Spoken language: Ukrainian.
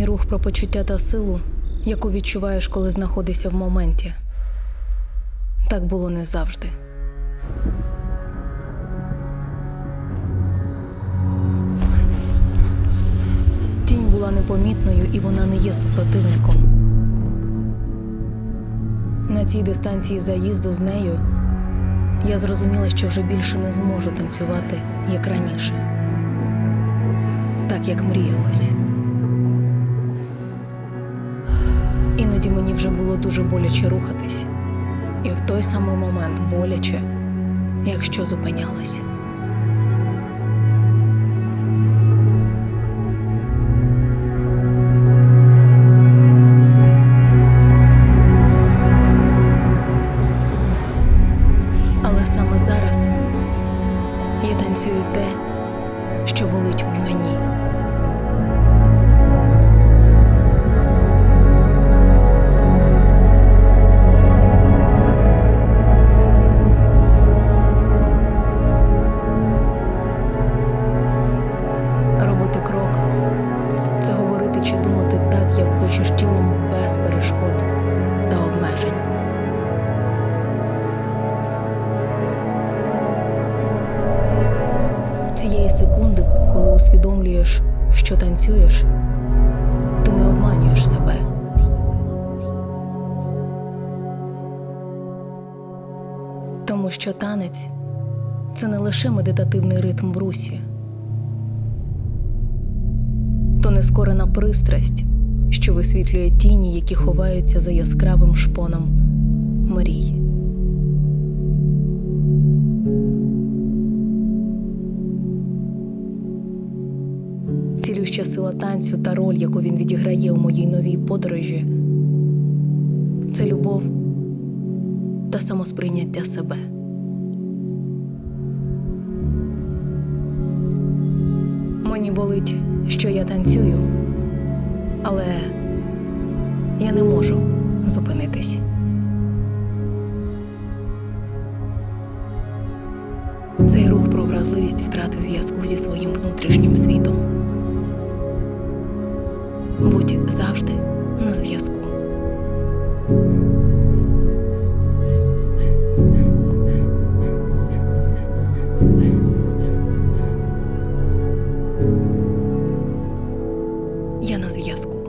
рух про почуття та силу, яку відчуваєш, коли знаходишся в моменті. Так було не завжди. Тінь була непомітною і вона не є супротивником. На цій дистанції заїзду з нею я зрозуміла, що вже більше не зможу танцювати, як раніше, так як мріялось. Іноді мені вже було дуже боляче рухатись, і в той самий момент боляче, якщо зупинялась. Але саме зараз я танцюю те, що болить в хочеш тілом без перешкод та обмежень. Цієї секунди, коли усвідомлюєш, що танцюєш, ти не обманюєш себе. Тому що танець це не лише медитативний ритм в русі, то нескорена пристрасть, що висвітлює тіні, які ховаються за яскравим шпоном мрій. Цілюща сила танцю та роль, яку він відіграє у моїй новій подорожі, це любов та самосприйняття себе. Мені болить, що я танцюю, але я не можу зупинитись. Цей рух про вразливість втрати зв'язку зі своїм внутрішнім світом. Будь завжди на зв'язку. зв'язку.